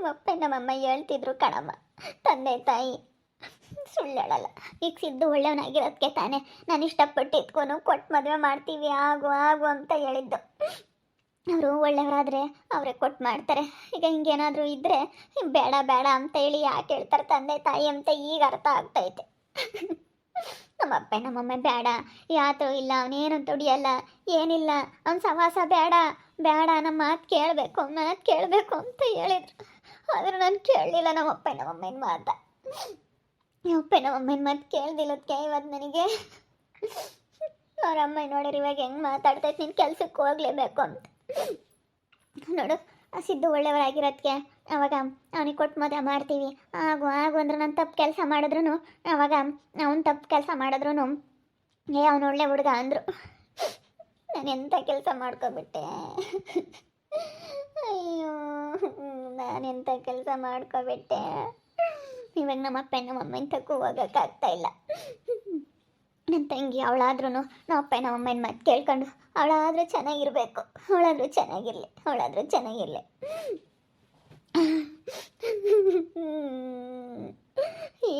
ನಮ್ಮಪ್ಪ ನಮ್ಮಮ್ಮ ಹೇಳ್ತಿದ್ರು ಕಣಮ್ಮ ತಂದೆ ತಾಯಿ. ಸುಳ್ಳು ಹೇಳಲ್ಲ. ಈಗ ಸಿದ್ದು ಒಳ್ಳೆಯವನಾಗಿರೋದಕ್ಕೆ ತಾನೇ ನಾನು ಇಷ್ಟಪಟ್ಟು ಇಟ್ಕೊಂಡು ಕೊಟ್ಟು ಮದುವೆ ಮಾಡ್ತೀವಿ, ಆಗು ಆಗು ಅಂತ ಹೇಳಿದ್ದು. ಅವರು ಒಳ್ಳೆಯವರಾದರೆ ಅವರೇ ಕೊಟ್ಟು ಮಾಡ್ತಾರೆ. ಈಗ ಹಿಂಗೇನಾದರೂ ಇದ್ದರೆ ಬೇಡ ಬೇಡ ಅಂತ ಹೇಳಿ ಯಾಕೆ ಹೇಳ್ತಾರೆ ತಂದೆ ತಾಯಿ ಅಂತ ಈಗ ಅರ್ಥ ಆಗ್ತೈತೆ. ನಮ್ಮಪ್ಪ, ನಮ್ಮಮ್ಮ ಬೇಡ. ಯಾತೋ ಇಲ್ಲ, ಅವನೇನು ದುಡಿಯಲ್ಲ, ಏನಿಲ್ಲ. ಅವ್ನ ಸವಾಸ ಬೇಡ ಬೇಡ ನಮ್ಮ ಮಾತು ಕೇಳಬೇಕು ಮಾತು ಕೇಳಬೇಕು ಅಂತ ಹೇಳಿದ್ರು. ಆದ್ರೆ ನಾನು ಕೇಳಲಿಲ್ಲ ನಮ್ಮಪ್ಪ ನಮ್ಮಮ್ಮನ ಮಾತ ನಮ್ಮಪ್ಪ ನಮ್ಮಮ್ಮನ ಮಾತು ಕೇಳ್ದಿಲ್ಲದಕ್ಕೆ ಇವತ್ತು ನನಗೆ. ಅವ್ರ ಅಮ್ಮ ನೋಡಿರಿ ಇವಾಗ ಹೆಂಗೆ ಮಾತಾಡ್ತಾ ನೀನು ಕೆಲ್ಸಕ್ಕೆ ಹೋಗ್ಲೇಬೇಕು ಅಂತ. ನೋಡು, ಆ ಸಿದ್ದು ಒಳ್ಳೆಯವರಾಗಿರೋದಕ್ಕೆ ಅವಾಗ ಅವನಿಗೆ ಕೊಟ್ಟು ಮದುವೆ ಮಾಡ್ತೀವಿ. ಆಗು ಆಗು ಅಂದ್ರೆ ನಾನು ತಪ್ಪು ಕೆಲಸ ಮಾಡಿದ್ರು ಅವಾಗ ಅವ್ನು ತಪ್ಪು ಕೆಲಸ ಮಾಡಿದ್ರು ಏ, ಅವನು ಒಳ್ಳೆ ಹುಡುಗ ಅಂದರು. ನಾನು ಎಂಥ ಕೆಲಸ ಮಾಡ್ಕೊಬಿಟ್ಟೆ ಅಯ್ಯೋ ನಾನು ಎಂಥ ಕೆಲಸ ಮಾಡ್ಕೊಬಿಟ್ಟೆ ಇವಾಗ ನಮ್ಮ ಅಪ್ಪ ನಮ್ಮಮ್ಮನ ತಕ್ಕೂ ಹೋಗೋಕ್ಕಾಗ್ತಾ ಇಲ್ಲ ನನ್ನ ತಂಗಿ ಅವಳಾದ್ರೂ ನಮ್ಮ ಅಪ್ಪ ನಮ್ಮಮ್ಮನ ಮಾತು ಕೇಳ್ಕೊಂಡು ಅವಳಾದ್ರೂ ಚೆನ್ನಾಗಿರ್ಬೇಕು ಅವಳಾದ್ರೂ ಚೆನ್ನಾಗಿರ್ಲಿ ಅವಳಾದ್ರೂ ಚೆನ್ನಾಗಿರ್ಲಿ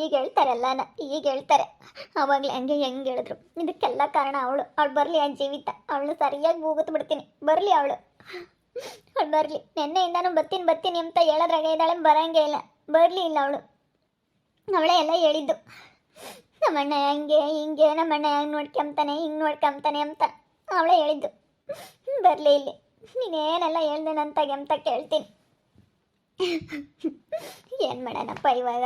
ಈಗ ಹೇಳ್ತಾರಲ್ಲ ಈಗ ಹೇಳ್ತಾರೆ ಅವಾಗಲೇ ಹಂಗೆ ಹೆಂಗೆ ಹೇಳಿದ್ರು ಇದಕ್ಕೆಲ್ಲ ಕಾರಣ ಅವಳು ಅವಳು ಬರಲಿ ಆ ಜೀವಿತ ಅವಳು ಸರಿಯಾಗಿ ಹೋಗುತ್ತ ಬಿಡ್ತೀನಿ ಬರಲಿ ಅವಳು ಅವಳು ಬರಲಿ. ನಿನ್ನೆಯಿಂದನೂ ಬರ್ತೀನಿ ಬರ್ತೀನಿ ಅಂತ ಹೇಳೋದ್ರಾಗ ಇದ್ದಾಳೆ, ಬರಂಗೇ ಇಲ್ಲ. ಬರಲಿ ಇಲ್ಲ ಅವಳು. ಅವಳೇ ಎಲ್ಲ ಹೇಳಿದ್ದು. ನಮ್ಮಣ್ಣ ಹಂಗೆ, ಹಿಂಗೆ, ನಮ್ಮಣ್ಣ ಹೆಂಗೆ ನೋಡ್ಕೊಂತಾನೆ, ಹಿಂಗೆ ನೋಡ್ಕೊಂತಾನೆ ಅಂತ ಅವಳೇ ಹೇಳಿದ್ದು. ಬರಲಿ ಇಲ್ಲಿ. ನೀನೇನೆಲ್ಲ ಹೇಳ್ದೇನಂತ ಅಂತ ಕೇಳ್ತೀನಿ. ಏನು ಮಾಡೋಣಪ್ಪ ಇವಾಗ?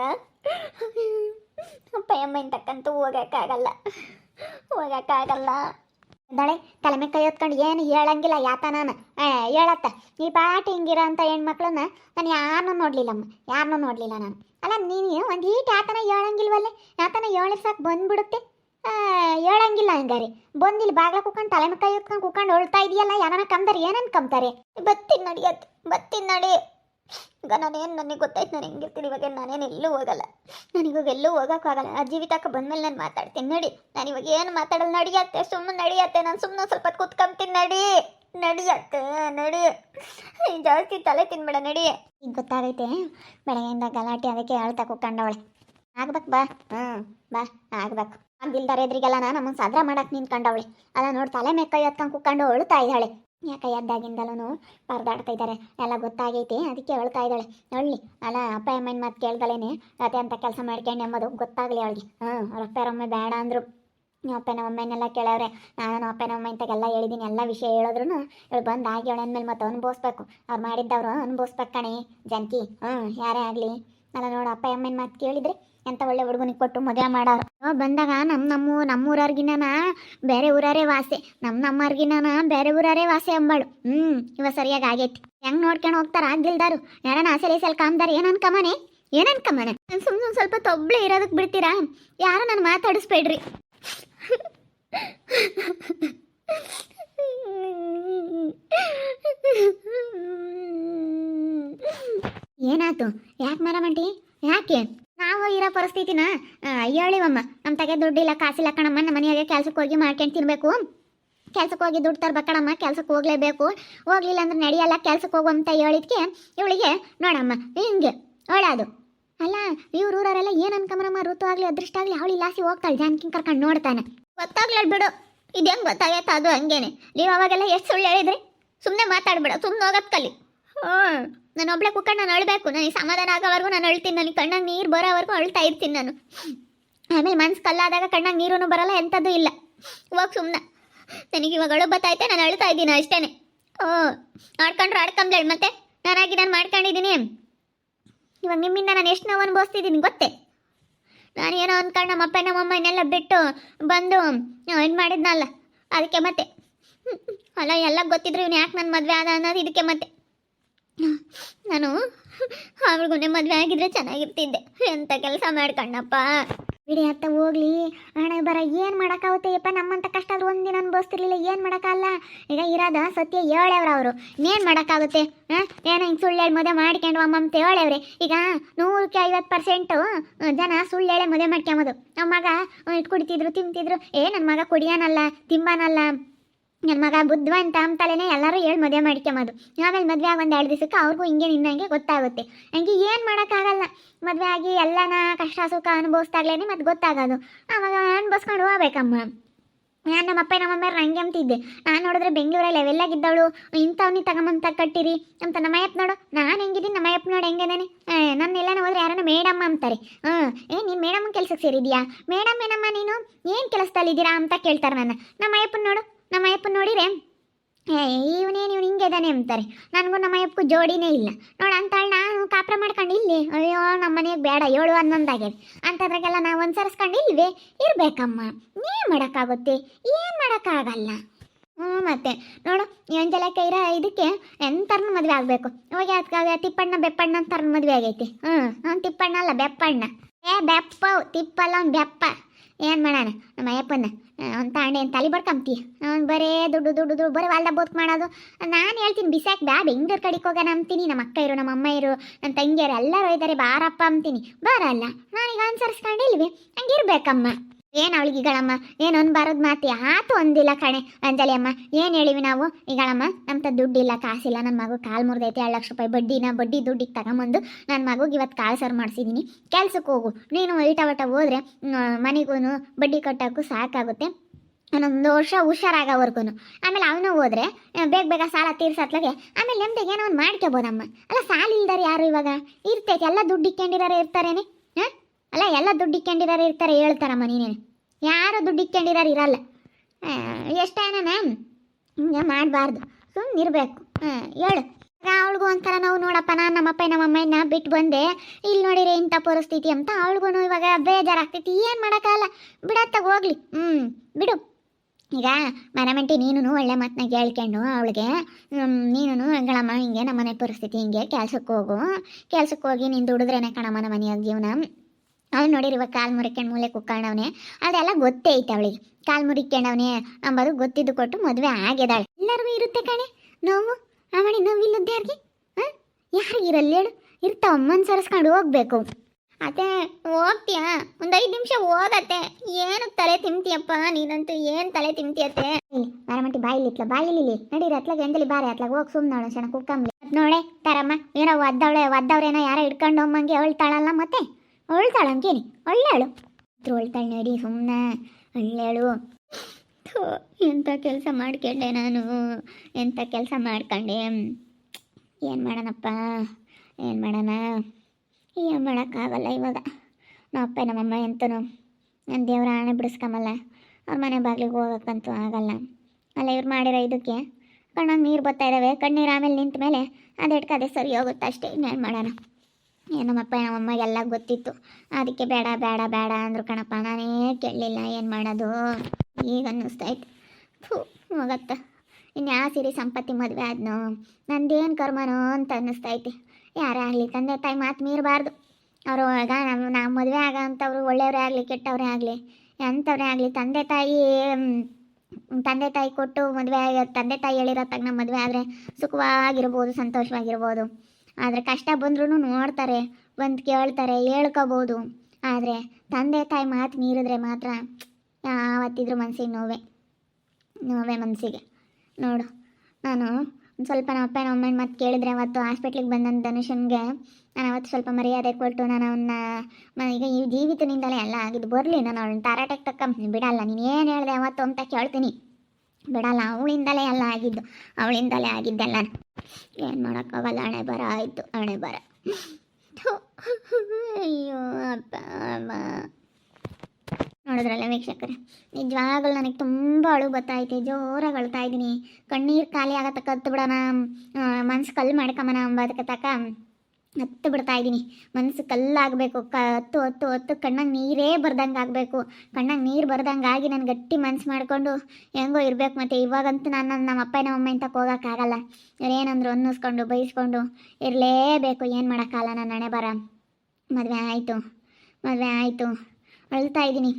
ಅಪ್ಪ ಅಮ್ಮನ ತಕ್ಕಂತೂ ಹೋಗಕ್ಕಾಗಲ್ಲ. ಹೋಗೋಕ್ಕಾಗಲ್ಲ. ನಾಳೆ ತಲೆ ಮೇಲೆ ಕೈ ಹೊತ್ಕೊಂಡು ಏನು ಹೇಳಂಗಿಲ್ಲ ಯಾತ ನಾನು. ಹೇಳತ್ತ. ಈ ಪಾಟಿ ಹಿಂಗಿರೋ ಅಂತ ಹೆಣ್ಮಕ್ಳನ್ನ ನಾನು ಯಾರನ್ನೂ ನೋಡಲಿಲ್ಲಮ್ಮ. ಯಾರನ್ನೂ ನೋಡಲಿಲ್ಲ ನಾನು. ಅಲ್ಲ, ನೀನು ಒಂದು ಈಟ್ ಯಾತನ ಹೇಳಂಗಿಲ್ವಲ್ಲೇ? ಯಾತನ ಹೇಳಿ ಸಾಕು ಬಂದ್ಬಿಡುತ್ತೆ ಹೇಳಂಗಿಲ್ಲ ಹಂಗಾರೆ. ಬಂದಿಲ್ಲ ಬಾಗ್ಲ ಕುತ್ಕೊಂಡು ತಲೆ ಮೇಲೆ ಕೈ ಹೊತ್ಕೊಂಡು ಕುತ್ಕೊಂಡು ಹೊಳ್ತಾ ಇದೆಯಲ್ಲ, ಯಾರನ್ನ ಕಂತಾರೆ ಏನನ್ ಕಮ್ತಾರೆ? ಬತ್ತೀನಿ ನಡಿಯತ್ ಬತ್ತೀನಿ ನಡಿ ಈಗ ನಾನೇನು ನನಗೆ ಗೊತ್ತಾಯ್ತು, ನಾನು ಹೆಂಗಿರ್ತೀನಿ, ಇವಾಗ ನಾನೇನು ಎಲ್ಲೂ ಹೋಗಲ್ಲ. ನನಿಗೂ ಎಲ್ಲೂ ಹೋಗೋಕ್ಕಾಗಲ್ಲ ಆ ಜೀವಿತಕ್ಕೆ ಬಂದ್ಮೇಲೆ ನಾನು ಮಾತಾಡ್ತೀನಿ, ನಡಿ. ನಾನು ಇವಾಗ ಏನು ಮಾತಾಡಲ್ಲ ನಡಿಯತ್ತೆ ಸುಮ್ಮನೆ ನಡಿಯತ್ತೆ. ನಾನು ಸುಮ್ಮನೆ ಸ್ವಲ್ಪ ಕೂತ್ಕೊಂತೀನಿ, ನಡಿ. ನಡಿಯತ್ತೆ, ನಡಿ. ಜಾಸ್ತಿ ತಲೆ ತಿನ್ಬೇಡ, ನಡಿ. ಈಗ ಗೊತ್ತಾಗೈತೆ, ಬೆಳಗ್ಗೆಯಿಂದ ಗಲಾಟೆ, ಅದಕ್ಕೆ ಹೇಳ್ತಾ ಕುಕ್ಕಂಡವಳೆ ಆಗ್ಬೇಕು, ಬಾ. ಹ್ಞೂ ಬಾ, ಆಗ್ಬೇಕು. ಅಂದಿಲ್ದಾರ ಎದ್ರಿಗೆಲ್ಲ ನಮ್ಮನ್ನು ಸಾದ್ರ ಮಾಡಕ್ಕೆ ನಿಂತ್ಕೊಂಡವಳೆ ಅಲ್ಲ ನೋಡಿ, ತಲೆ ಮೇಲೆ ಕೈ ಹೊತ್ಕೊಂಡು ಕುಕ್ಕೊಂಡು ಅಳ್ತಾ ಇದ್ದಾಳೆ. ಯಾಕೆ ಎದ್ದಾಗಿಂದಲೂ ಪರದಾಡ್ತಾ ಇದ್ದಾರೆ? ಎಲ್ಲ ಗೊತ್ತಾಗೈತಿ, ಅದಕ್ಕೆ ಹೇಳ್ತಾ ಇದ್ದಾಳೆ. ಅಳ್ಳಿ ಅಲ್ಲ, ಅಪ್ಪ ಅಮ್ಮನ ಮಾತು ಕೇಳ್ದಲೇನೆ ಅದೇ ಅಂತ ಕೆಲಸ ಮಾಡ್ಕೊಂಡು ಎಂಬುದು ಗೊತ್ತಾಗಲಿ ಅವಳಿಗೆ. ಅಪ್ಪ ಅಮ್ಮ ಬೇಡ ಅಂದರು. ನೀವು ಅಪ್ಪ ನಮ್ಮ ಅಮ್ಮನೆಲ್ಲ ಕೇಳವ್ರೆ. ನಾನು ಅಪ್ಪ ನಮ್ಮ ಇಂತಾಗೆಲ್ಲ ಹೇಳಿದ್ದೀನಿ ಎಲ್ಲ ವಿಷಯ ಹೇಳಿದ್ರು ಇವಳು ಬಂದು ಆಗಿ ಅವಳ ಅಂದಮೇಲೆ ಮತ್ತೆ ಅನುಭವಿಸ್ಬೇಕು. ಅವ್ರು ಮಾಡಿದ್ದವರು ಅನುಭವಿಸ್ಬೇಕು ಕಣೆ ಜಂಕಿ ಹ್ಞೂ ಯಾರೇ ಆಗಲಿ. ಅಲ್ಲ ನೋಡು, ಅಪ್ಪ ಅಮ್ಮನ ಮಾತು ಕೇಳಿದ್ರೆ ಎಂಥ ಒಳ್ಳೆ ಹುಡುಗನಿಗೆ ಕೊಟ್ಟು ಮದುವೆ ಮಾಡೋರು ಬಂದಾಗ ನಮ್ಮ ನಮ್ಮ ನಮ್ಮೂರವ್ರಿಗಿನ್ನ ಬೇರೆ ಊರಾರೇ ವಾಸೆ. ನಮ್ಮ ನಮ್ಮವ್ರಿಗಿನ್ನ ಬೇರೆ ಊರಾರೇ ವಾಸೆ ಅಂಬಾಳು. ಹ್ಞೂ ಇವ ಸರಿಯಾಗಿ ಆಗೈತಿ. ಹೆಂಗ್ ನೋಡ್ಕೊಂಡು ಹೋಗ್ತಾರ ಆಗಿಲ್ದಾರು ಯಾರನ್ನ ಆಸೆ ಸಲ ಕಾಮ್ದಾರ ಏನ್ ಅನ್ಕಮನೆ ಏನ್ ಅನ್ಕಮನೆ ಸುಮ್ಮನೆ ಸ್ವಲ್ಪ ತೊಬ್ಳೆ ಇರೋದಕ್ಕೆ ಬಿಡ್ತೀರಾ? ಯಾರು ನಾನು ಮಾತಾಡಿಸ್ಬೇಡ್ರಿ ಏನಾಯ್ತು ಯಾಕೆ ಮರಮಂಟಿ? ಯಾಕೆ? ಇರೋ ಪರಿಸ್ಥಿತಿನ ಆ, ಹೇಳಿವಮ್ಮ. ನಮ್ಮ ತಗೆ ದುಡ್ಡಿಲ್ಲ ಕಾಸಿಲ್ಲ ಕಣಮ್ಮ. ನಮ್ಮ ಮನೆಯಾಗೆ ಕೆಲ್ಸಕ್ಕೆ ಹೋಗಿ ಮಾಡ್ಕೊಂಡು ತಿನ್ಬೇಕು. ಕೆಲ್ಸಕ್ಕೆ ಹೋಗಿ ದುಡ್ಡು ತರ್ಬೇಕಣಮ್ಮ ಕೆಲ್ಸಕ್ಕೆ ಹೋಗ್ಲೇಬೇಕು. ಹೋಗ್ಲಿಲ್ಲ ಅಂದ್ರೆ ನಡೆಯಲ್ಲ ಕೆಲ್ಸಕ್ಕೆ ಹೋಗು ಅಂತ ಹೇಳಿದ್ಕೆ ಇವಳಿಗೆ ನೋಡಮ್ಮ ಹಿಂಗೆ ಹೇಳೋದು. ಅಲ್ಲ ಇವ್ರ ಊರವರೆಲ್ಲ ಏನು ಅನ್ಕಂಬ್ರಮ್ಮ ಋತು ಆಗಲಿ ಅದೃಷ್ಟ ಆಗಲಿ ಅವಳು ಇಲ್ಲಾಸಿ ಹೋಗ್ತಾಳೆ ಜಾನಕಿನ್ ಕರ್ಕೊಂಡು ನೋಡ್ತಾನೆ. ಗೊತ್ತಾಗ್ಲೇ ಬಿಡು. ಇದು ಹೆಂಗೆ ಅದು ಹಂಗೇನೆ. ನೀವು ಅವಾಗೆಲ್ಲ ಎಷ್ಟು ಸುಳ್ಳು ಹೇಳಿದ್ರಿ? ಸುಮ್ಮನೆ ಮಾತಾಡ್ಬೇಡ ಸುಮ್ಮನೆ ಹೋಗತ್ ಕಲಿ. ಹ್ಞೂ ನಾನು ಒಬ್ಳೆ ಕುಕ್ಕಂಡು ನಾನು ಅಳ್ಬೇಕು. ನನಗೆ ಸಮಾಧಾನ ಆಗೋವರೆಗೂ ನಾನು ಅಳ್ತೀನಿ. ನನಗೆ ಕಣ್ಣಾಗ ನೀರು ಬರೋವರೆಗೂ ಅಳ್ತಾ ಇರ್ತೀನಿ ನಾನು. ಆಮೇಲೆ ಮನ್ಸು ಕಲ್ಲಾದಾಗ ಕಣ್ಣಾಗ ನೀರೂ ಬರಲ್ಲ, ಎಂಥದ್ದು ಇಲ್ಲ. ಇವಾಗ ಸುಮ್ಮನೆ ನನಗೆ ಇವಾಗ ಅಳು ಬತ್ತೈತೆ ನಾನು ಅಳ್ತಾ ಇದ್ದೀನಿ ಅಷ್ಟೇ ಓ, ಆಡ್ಕೊಂಡ್ರೆ ಆಡ್ಕೊಂಬ್ಲೇಳು ಮತ್ತೆ? ನಾನಾಗಿ ನಾನು ಮಾಡ್ಕೊಂಡಿದ್ದೀನಿ ಇವಾಗ ನಿಮ್ಮಿಂದ ನಾನು ಎಷ್ಟು ನೋವು ಅನುಭವಿಸ್ತಿದ್ದೀನಿ ಗೊತ್ತೇ? ನಾನು ಏನೋ ಅಂದ್ಕೊಂಡು ನಮ್ಮ ಅಪ್ಪ ನಮ್ಮ ಅಮ್ಮನೆಲ್ಲ ಬಿಟ್ಟು ಬಂದು ಏನು ಮಾಡಿದ್ನಲ್ಲ. ಅದಕ್ಕೆ ಮತ್ತೆ. ಅಲ್ಲ, ಎಲ್ಲ ಗೊತ್ತಿದ್ರು ಇವ್ನು ಯಾಕೆ ನನ್ನ ಮದುವೆ ಆದ ಅನ್ನೋದು ಇದಕ್ಕೆ ಮತ್ತೆ. ನಾನು ಅವ್ರಿಗೂ ಮದುವೆ ಆಗಿದ್ರೆ ಚೆನ್ನಾಗಿರ್ತಿದ್ದೆ. ಎಂಥ ಕೆಲಸ ಮಾಡ್ಕಣ್ಣಪ್ಪ. ಬಿಡಿ ಅತ್ತ, ಹೋಗ್ಲಿ. ಹಣೆ ಬರ, ಏನು ಮಾಡೋಕ್ಕಾಗುತ್ತೆಯಪ್ಪ ನಮ್ಮಂತ ಕಷ್ಟ ಅದು ಒಂದಿನ ಅನ್ಭವಿಸ್ತಿರ್ಲಿಲ್ಲ. ಏನು ಮಾಡೋಕ್ಕಲ್ಲ? ಈಗ ಇರೋದ ಸತ್ಯ ಹೇಳವ್ರ ಅವರು. ಇನ್ನೇನು ಮಾಡೋಕ್ಕಾಗುತ್ತೆ? ಹಾಂ ಏನೋ ಹಿಂಗೆ ಸುಳ್ಳು ಹೇಳಿ ಮದುವೆ ಮಾಡ್ಕೊಂಡು ಅಮ್ಮ ಅಂತ ಈಗ ನೂರಕ್ಕೆ ಐವತ್ತು ಪರ್ಸೆಂಟು ಜನ ಸುಳ್ಳು ಹೇಳಿ ಮದುವೆ ಮಾಡ್ಕೊಂಬೋದು. ನಮ್ಮ ಮಗ ಇಟ್ಟು ಕುಡಿತಿದ್ರು, ತಿಂತಿದ್ರು. ಏ ನನ್ನ ಮಗ ಕುಡಿಯೋನಲ್ಲ, ತಿಂಬಾನಲ್ಲ. ನನ್ನ ಮಗ ಬುದ್ಧಿವಂತ ತಲೆನೇ ಎಲ್ಲರೂ ಹೇಳಿ ಮದುವೆ ಮಾಡ್ಕೊಂಬೋದು ಆಮೇಲೆ ಮದುವೆ ಆಗಿ ಒಂದು ಎರಡು ದಿವಸಕ್ಕೆ ಅವ್ರಿಗೂ ಹಿಂಗೆ ನಿನ್ನಂಗೆ ಗೊತ್ತಾಗುತ್ತೆ. ಹಂಗೆ ಏನು ಮಾಡೋಕ್ಕಾಗಲ್ಲ. ಮದುವೆ ಆಗಿ ಎಲ್ಲನ ಕಷ್ಟ ಸುಖ ಅನುಭವಿಸ್ದಾಗ್ಲೇ ಮತ್ತೆ ಗೊತ್ತಾಗೋದು. ಆವಾಗ ಅನುಭವಿಸ್ಕೊಂಡು ಹೋಗ್ಬೇಕಮ್ಮ. ನಾನು ನಮ್ಮ ಅಪ್ಪ ನಮ್ಮ ಅಮ್ಮ ಹಂಗೆ ಅಂತಿದ್ದೆ ನಾನು ನೋಡಿದ್ರೆ ಬೆಂಗಳೂರಲ್ಲಿ ಅವೆಲ್ಲಾಗಿದ್ದವಳು ಇಂಥವ್ನಿ ತಗೊಂಬಂತ ಕಟ್ಟಿರಿ ಅಂತ ನಮ್ಮ ಅಯ್ಯಪ್ಪ ನೋಡು. ನಾನು ಹೆಂಗಿದ್ದೀನಿ ನಮ್ಮ ಅಯ್ಯಪ್ಪ ನೋಡು ಹೆಂಗಿದ್ದಾನೆ ನನ್ನ ಎಲ್ಲಾನ ಹೋದ್ರೆ ಯಾರನ್ನ ಮೇಡಮ್ಮ ಅಂತಾರೆ. ಹಾಂ, ಏ, ನೀನು ಮೇಡಮ್ ಕೆಲಸಕ್ಕೆ ಸೇರಿದ್ಯಾ? ಮೇಡಮ್ ಏನಮ್ಮ ನೀನು ಏನು ಕೆಲಸದಲ್ಲಿದ್ದೀರಾ ಅಂತ ಕೇಳ್ತಾರೆ ನನ್ನ. ನಮ್ಮ ಅಯ್ಯಪ್ಪನ ನೋಡು. ನಮ್ಮ ಅಯ್ಯಪ್ಪ ನೋಡಿರೆ, ಏ ಇವನೇನು ಇವ್ನು ಹಿಂಗೆ ಇದ್ದಾನೆ ಅಂತಾರೆ. ನನಗೂ ನಮ್ಮ ಅಯ್ಯಪ್ಪಗೂ ಜೋಡಿನೇ ಇಲ್ಲ. ನೋಡು ಅಂತಾಳು ನಾನು ಕಾಪ್ರ ಮಾಡ್ಕೊಂಡು ಇಲ್ಲಿ, ಅಯ್ಯೋ ನಮ್ಮ ಮನೆಗೆ ಬೇಡ, ಏಳು ಹನ್ನೊಂದಾಗ್ಯದ ಅಂಥದ್ರಾಗೆಲ್ಲ ನಾವು ಒಂದು ಸರಿಸ್ಕೊಂಡು ಇಲ್ವೇ? ಇರಬೇಕಮ್ಮ. ಏನು ಮಾಡೋಕ್ಕಾಗುತ್ತೆ. ಏನು ಮಾಡೋಕ್ಕಾಗಲ್ಲ. ಹ್ಞೂ ಮತ್ತೆ, ನೋಡು ಎಂಜಲ ಕೈರ ಇದಕ್ಕೆ ಎಂಥರ್ನ ಮದುವೆ ಆಗಬೇಕು. ಹೋಗಿ ಅದಕ್ಕಾಗ ತಿಪ್ಪಣ್ಣ, ಬೆಪ್ಪಣ್ಣ ಅಂತರ್ನ ಮದುವೆ ಆಗೈತಿ. ಹ್ಞೂ ಅವ್ನು ತಿಪ್ಪಣ್ಣ ಅಲ್ಲ, ಬೆಪ್ಪಣ್ಣ. ಏ, ಬೆಪ್ಪ ತಿಪ್ಪಲ್ಲ ಅವ್ನು ಬೆಪ್ಪ. ಏನು ಮಾಡೋಣ? ನಮ್ಮ ಅಯ್ಯಪ್ಪನ ಅವ್ನು ತಾಂಡೆ ಏನು ತಲೆ ಬಡ್ಕಂತೀಯ ಅವ್ನು ಬರೇ ದುಡ್ಡು ದುಡ್ಡು ದುಡ್ಡು, ಬರೀ ವಾಲ್ದ ಬೋತ್ ಮಾಡೋದು. ನಾನು ಹೇಳ್ತೀನಿ, ಬಿಸಾಕ್ ಬ್ಯಾ ಬೆಂಗ್ಳೂರು ಕಡೆಗೆ ಹೋಗೋಣ ಅಂತೀನಿ ನಮ್ಮ ಅಕ್ಕ ಇರು, ನಮ್ಮ ಅಮ್ಮ ಇರು ನನ್ನ ತಂಗಿಯರು ಎಲ್ಲರೂ ಇದ್ದಾರೆ ಬಾರಪ್ಪ ಅಂತೀನಿ ಬರಲ್ಲ. ನಾನೀಗ ಅನ್ಸರಿಸ್ಕೊಂಡಿಲ್ವಿ ಹಂಗಿರ್ಬೇಕಮ್ಮ. ಏನು ಅವಳಿಗೆ ಈಗಳಮ್ಮ? ಏನು ಅನ್ಬಾರದು ಮಾತಿ? ಆತು ಒಂದಿಲ್ಲ ಕಣೆ ಅಂಜಲಿ ಅಮ್ಮ ಏನು ಹೇಳಿವಿ ನಾವು? ಈಗಳಮ್ಮ ನಮ್ಮ ದುಡ್ಡಿಲ್ಲ, ಕಾಸಿಲ್ಲ. ನನ್ನ ಮಗು ಕಾಲು ಮುರಿದೈತೆ, ಎರಡು ಲಕ್ಷ ರೂಪಾಯಿ ಬಡ್ಡಿನ, ಬಡ್ಡಿ ದುಡ್ಡಿಗೆ ತಗೊಂಬಂದು ನನ್ನ ಮಗುಗೆ ಇವತ್ತು ಕಾಳು ಸರ್ ಮಾಡಿಸಿದ್ದೀನಿ ಕೆಲ್ಸಕ್ಕೆ ಹೋಗು. ನೀನು ಇಟ ವಟ ಹೋದ್ರೆ ಮನೆಗೂ ಬಡ್ಡಿ ಕಟ್ಟೋಕ್ಕೂ ಸಾಕಾಗುತ್ತೆ. ಒಂದೊಂದು ವರ್ಷ ಹುಷಾರಾಗೋವರೆಗೂ ಆಮೇಲೆ ಅವನು ಹೋದ್ರೆ ಬೇಗ ಬೇಗ ಸಾಲ ತೀರ್ಸತ್ಲಾಗೆ, ಆಮೇಲೆ ನೆಮ್ಮದಿಗೆ ಏನೋ ಒಂದು ಮಾಡ್ಕೋಬೋದಮ್ಮ ಅಲ್ಲ ಸಾಲ ಇಲ್ದಾರೆ ಯಾರು ಇವಾಗ? ಇರ್ತೈತೆ. ಎಲ್ಲ ದುಡ್ಡು ಇಕ್ಕೊಂಡಿರೋರು ಇರ್ತಾರೇನೆ. ಅಲ್ಲ, ಎಲ್ಲ ದುಡ್ಡು ಇಕ್ಕೊಂಡಿರೋರು ಇರ್ತಾರೆ ಹೇಳ್ತಾರಮ್ಮ ನೀನೇನು ಯಾರು ದುಡ್ಡು ಇಕ್ಕೊಂಡಿರೋರು ಇರಲ್ಲ. ಎಷ್ಟೇನ ಹಿಂಗೆ ಮಾಡಬಾರ್ದು. ಸುಮ್ಮನೆ ಇರಬೇಕು. ಹಾಂ ಹೇಳು. ಅವಳಿಗೂ ಒಂಥರ ನಾವು, ನೋಡಪ್ಪ, ನಾನು ನಮ್ಮಪ್ಪ ನಮ್ಮಮ್ಮನ ಬಿಟ್ಟು ಬಂದೆ. ಇಲ್ಲಿ ನೋಡಿರಿ ಇಂಥ ಪರಿಸ್ಥಿತಿ ಅಂತ ಅವಳಿಗೂ ಇವಾಗ ಬೇಜಾರಾಗ್ತೈತಿ. ಏನು ಮಾಡೋಕ್ಕಲ್ಲ ಬಿಡತ್ತಾಗ ಹೋಗ್ಲಿ. ಹ್ಞೂ ಬಿಡು. ಈಗ ಮನಮಂಟಿ ನೀನು ಒಳ್ಳೆ ಮಾತನ್ನ ಕೇಳ್ಕೊಂಡು ಅವಳಿಗೆ ನೀನು ಗಳಮ್ಮ ಹಿಂಗೆ ನಮ್ಮನೆ ಪರಿಸ್ಥಿತಿ ಹಿಂಗೆ ಕೆಲ್ಸಕ್ಕೆ ಹೋಗು. ಕೆಲ್ಸಕ್ಕೆ ಹೋಗಿ ನೀನು ದುಡಿದ್ರೇನೆ ಕಣಮ್ಮ, ನಮ್ಮ ಮನೆಯ ಜೀವನ. ಅವ್ನು ನೋಡಿರಿ ಇವಾಗ ಕಾಲು ಮುರಿಕೊಂಡು ಮೂಲೆ ಕುಕ್ಕಣವನೇ. ಅದೆಲ್ಲ ಗೊತ್ತೇ ಐತೆ ಅವಳಿಗೆ. ಕಾಲ್ ಮುರಿಕೊಂಡವನೇ ಅಂಬದು ಗೊತ್ತಿದ್ದು ಕೊಟ್ಟು ಮದುವೆ ಆಗಿದ್ದಾಳೆ ಎಲ್ಲರಿಗೂ ಇರುತ್ತೆ ಕಣೆ. ನೋವು ಅವಳಿ ನೋವಿಲ್ಲದ್ದು ಯಾರಿಗೆ? ಹಾಂ? ಯಾರಿಗಿರಲ್ಲ ಹೇಳು. ಇರ್ತಾವ ಮನ್ಸರಿಸ್ಕೊಂಡು ಹೋಗ್ಬೇಕು. ಅದೇ ಹೋಗ್ತೀಯಾ? ಒಂದು ಐದು ನಿಮಿಷ ಹೋಗತ್ತೆ ಏನು ತಲೆ ತಿಂತೀಯಪ್ಪ? ನೀನಂತೂ ಏನು ತಲೆ ತಿಂತೀಯತ್ತೆ ಮರಮಟ್ಟಿ ಬಾಯಿಲಿ ಇತ್ಲ ಬಾಯಿಲಿ ನಡೀರಿ ಅತ್ಲಾಗ ಎಂದಲಿ ಬಾರೆ. ಅತ್ಲಾಗ ಹೋಗಿ ಸುಮ್ಮನೆ ಅವಳು ಸಣ್ಣ ಕುಕ್ಕಂಬ್ಲಿ. ನೋಡೆ, ತರಮ್ಮ. ಏನೋ ಒದ್ದವಳೆ, ಒದ್ದವ್ರೇನೋ ಯಾರೋ ಹಿಡ್ಕೊಂಡು ಹೋಗಂಗೆ ಅಳ್ತಾಳಲ್ಲ ಮತ್ತೆ? ಅಳ್ತಾಳಂಗೇನಿ ಒಳ್ಳೆಳು ಅಳ್ತಾಳೆ ನಡಿ ಸುಮ್ಮನೆ ಒಳ್ಳೆಳು ಎಂಥ ಕೆಲಸ ಮಾಡ್ಕೊಂಡೆ ನಾನು ಎಂಥ ಕೆಲಸ ಮಾಡ್ಕೊಂಡೆ? ಏನು ಮಾಡೋಣಪ್ಪ, ಏನು ಮಾಡೋಣ? ಏನು ಮಾಡೋಕ್ಕಾಗಲ್ಲ ಇವಾಗ. ನಮ್ಮಪ್ಪ ನಮ್ಮಮ್ಮ ಎಂತನು. ನನ್ನ ದೇವ್ರ ಆಣೆ ಬಿಡಿಸ್ಕೊಂಬಲ್ಲ. ಅವ್ರ ಮನೆ ಬಾಗಿಲಿಗೆ ಹೋಗೋಕ್ಕಂತೂ ಆಗಲ್ಲ. ಅಲ್ಲ, ಇವ್ರು ಮಾಡಿರೋ ಇದಕ್ಕೆ ಕಣ್ಣಾಗ ನೀರು ಬರ್ತಾ ಇದ್ದಾವೆ ಕಣ್ಣೀರು ಆಮೇಲೆ ನಿಂತ ಮೇಲೆ ಅದೆಟ್ಕೆ ಅದೇ ಸರಿ ಹೋಗುತ್ತೆ ಅಷ್ಟೇ. ಇನ್ನೇನು ಮಾಡೋಣ. ನಮ್ಮಪ್ಪ ನಮ್ಮಮ್ಮಗೆ ಗೊತ್ತಿತ್ತು. ಅದಕ್ಕೆ ಬೇಡ ಬೇಡ ಬೇಡ ಅಂದರು ಕಣಪ್ಪ. ನಾನೇ ಕೇಳಲಿಲ್ಲ ಏನು ಮಾಡೋದು ಈಗ ಅನ್ನಿಸ್ತೈತೆ ಥೂ ಹೋಗತ್ತ. ಇನ್ಯಾವ ಸಿರಿ ಸಂಪತ್ತಿ ಮದುವೆ ಆದ್ನೋ? ನಂದೇನು ಕರ್ಮನೋ ಅಂತ ಅನ್ನಿಸ್ತೈತೆ ಯಾರೇ ಆಗಲಿ, ತಂದೆ ತಾಯಿ ಮಾತು ಮೀರಬಾರ್ದು. ಅವರು ಆಗ ನಮ್ಮ ನಾವು ಮದುವೆ ಆಗೋಂಥವ್ರು ಒಳ್ಳೆಯವರೇ ಆಗಲಿ, ಕೆಟ್ಟವರೇ ಆಗಲಿ, ಎಂಥವ್ರೇ ಆಗಲಿ, ತಂದೆ ತಾಯಿ ತಂದೆ ತಾಯಿ ಕೊಟ್ಟು ಮದುವೆ ತಂದೆ ತಾಯಿ ಹೇಳಿರೋ ತಗ್ನ ಮದುವೆ ಆದರೆ ಸುಖವಾಗಿರ್ಬೋದು, ಸಂತೋಷವಾಗಿರ್ಬೋದು. ಆದರೆ ಕಷ್ಟ ಬಂದ್ರೂ ನೋಡ್ತಾರೆ, ಬಂದು ಕೇಳ್ತಾರೆ, ಹೇಳ್ಕೋಬೋದು. ಆದರೆ ತಂದೆ ತಾಯಿ ಮಾತು ಮೀರಿದ್ರೆ ಮಾತ್ರ ಯಾವತ್ತಿದ್ರೂ ಮನಸ್ಸಿಗೆ ನೋವೇ ನೋವೇ ಮನಸ್ಸಿಗೆ ನೋಡು, ನಾನು ಒಂದು ಸ್ವಲ್ಪ ನಮ್ಮ ಅಪ್ಪ ನಮ್ಮ ಅಮ್ಮನ ಮತ್ತೆ ಕೇಳಿದ್ರೆ ಅವತ್ತು ಹಾಸ್ಪಿಟ್ಲಿಗೆ ಬಂದಂತ ಧನುಷನ್ಗೆ ನಾನು ಅವತ್ತು ಸ್ವಲ್ಪ ಮರ್ಯಾದೆ ಕೊಟ್ಟು ನಾನು ಅವನ್ನ ಈಗ ಈ ಜೀವಿತನಿಂದಲೇ ಎಲ್ಲ ಆಗಿದ್ದು ಬರಲಿ, ನಾನು ಅವಳನ್ನ ತಾರಾಟಕ್ಕೆ ತಕ್ಕ ಬಿಡಲ್ಲ. ನೀನು ಏನು ಹೇಳಿದೆ ಅವತ್ತು ಅಂತ ಕೇಳ್ತೀನಿ. ಬಿಡಲ್ಲ, ಅವಳಿಂದಲೇ ಎಲ್ಲ ಆಗಿದ್ದು, ಅವಳಿಂದಲೇ ಆಗಿದ್ದೆಲ್ಲ. ಏನು ಮಾಡೋಕ್ಕಾಗಲ್ಲ, ಹಣೆ ಬರ ಆಯಿತು, ಹಣೆ ಬರ. ಅಯ್ಯೋ, ಅಪ್ಪ, ಅಮ್ಮ. ನೋಡಿದ್ರಲ್ಲ ವೀಕ್ಷಕರೇ, ನಿಜವಾಗಲೂ ನನಗೆ ತುಂಬ ಅಳು ಬರ್ತೈತೆ ಜೋರಾಗಿ ಅಳ್ತಾ ಇದ್ದೀನಿ. ಕಣ್ಣೀರು ಖಾಲಿ ಆಗತ್ತ ಕತ್ತು ಬಿಡೋಣ ಮನ್ಸು ಕಲ್ಲು ಮಾಡ್ಕೊಂಬನ ಅಂಬೋದಕ್ಕೆ ತಕ್ಕ ಹತ್ತು ಬಿಡ್ತಾ ಇದ್ದೀನಿ. ಮನಸ್ಸು ಕಲ್ಲಾಗಬೇಕು. ಕ, ಹತ್ತು ಹತ್ತು ಹತ್ತು, ಕಣ್ಣಾಗ ನೀರೇ ಬರ್ದಂಗೆ ಆಗಬೇಕು. ಕಣ್ಣಾಗ ನೀರು ಬರ್ದಂಗೆ ಆಗಿ ನಾನು ಗಟ್ಟಿ ಮನ್ಸು ಮಾಡಿಕೊಂಡು ಹೆಂಗೋ ಇರಬೇಕು ಮತ್ತು. ಇವಾಗಂತೂ ನಾನು ನಮ್ಮ ಅಪ್ಪ ನಮ್ಮ ಅಮ್ಮ ಅಂತ ಹೋಗೋಕ್ಕಾಗಲ್ಲ ಏನಂದ್ರು ಅನ್ನಿಸ್ಕೊಂಡು, ಬೈಸ್ಕೊಂಡು ಇರಲೇಬೇಕು. ಏನು ಮಾಡೋಕ್ಕಾಗಲ್ಲ ನನ್ನ ಹಣೆ ಬರ ಮದುವೆ ಆಯಿತು. ಮದುವೆ ಆಯಿತು. ಅಳ್ತಾ ಇದ್ದೀನಿ.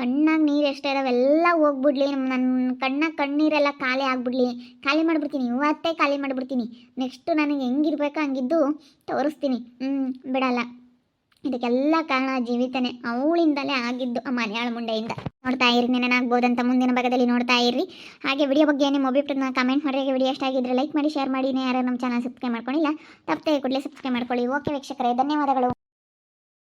ಕಣ್ಣಾಗ ನೀರು ಎಷ್ಟೇ ಇದಾವೆಲ್ಲ ಹೋಗ್ಬಿಡ್ಲಿ. ನನ್ನ ಕಣ್ಣಾಗ ಕಣ್ಣೀರೆಲ್ಲ ಖಾಲಿ ಆಗ್ಬಿಡ್ಲಿ. ಖಾಲಿ ಮಾಡಿಬಿಡ್ತೀನಿ, ಇವತ್ತೇ ಖಾಲಿ ಮಾಡಿಬಿಡ್ತೀನಿ. ನೆಕ್ಸ್ಟು ನನಗೆ ಹೆಂಗಿರ್ಬೇಕು ಹಂಗಿದ್ದು ತೋರಿಸ್ತೀನಿ. ಹ್ಞೂ ಬಿಡಲ್ಲ. ಇದಕ್ಕೆಲ್ಲ ಕಾರಣ ಜೀವಿತನೇ. ಅವಳಿಂದಲೇ ಆಗಿದ್ದು ಆ ಮನೆಯಾಳ ಮುಂಡೆಯಿಂದ. ನೋಡ್ತಾ ಇರಿ ನೆನಾಗ್ಬೋದಂತ ಮುಂದಿನ ಭಾಗದಲ್ಲಿ ನೋಡ್ತಾ ಇರಿ ಹಾಗೆ ವಿಡಿಯೋ ಬಗ್ಗೆ ನಿಮ್ಮ ಅಭಿಪ್ರಾಯನ ಕಮೆಂಟ್ ಮಾಡಿ ಹಾಗೆ ವಿಡಿಯೋ ಎಷ್ಟಾಗಿದ್ರೆ ಲೈಕ್ ಮಾಡಿ ಶೇರ್ ಮಾಡಿ. ಯಾರು ನಮ್ಮ ಚಾನಲ್ ಸಬ್ಸ್ಕ್ರೈಬ್ ಮಾಡ್ಕೊಂಡಿಲ್ಲ, ತಪ್ಪದೆ ಕೂಡಲೇ ಸಬ್ಸ್ಕ್ರೈಬ್ ಮಾಡ್ಕೊಳ್ಳಿ. ಓಕೆ ವೀಕ್ಷಕರೇ, ಧನ್ಯವಾದಗಳು.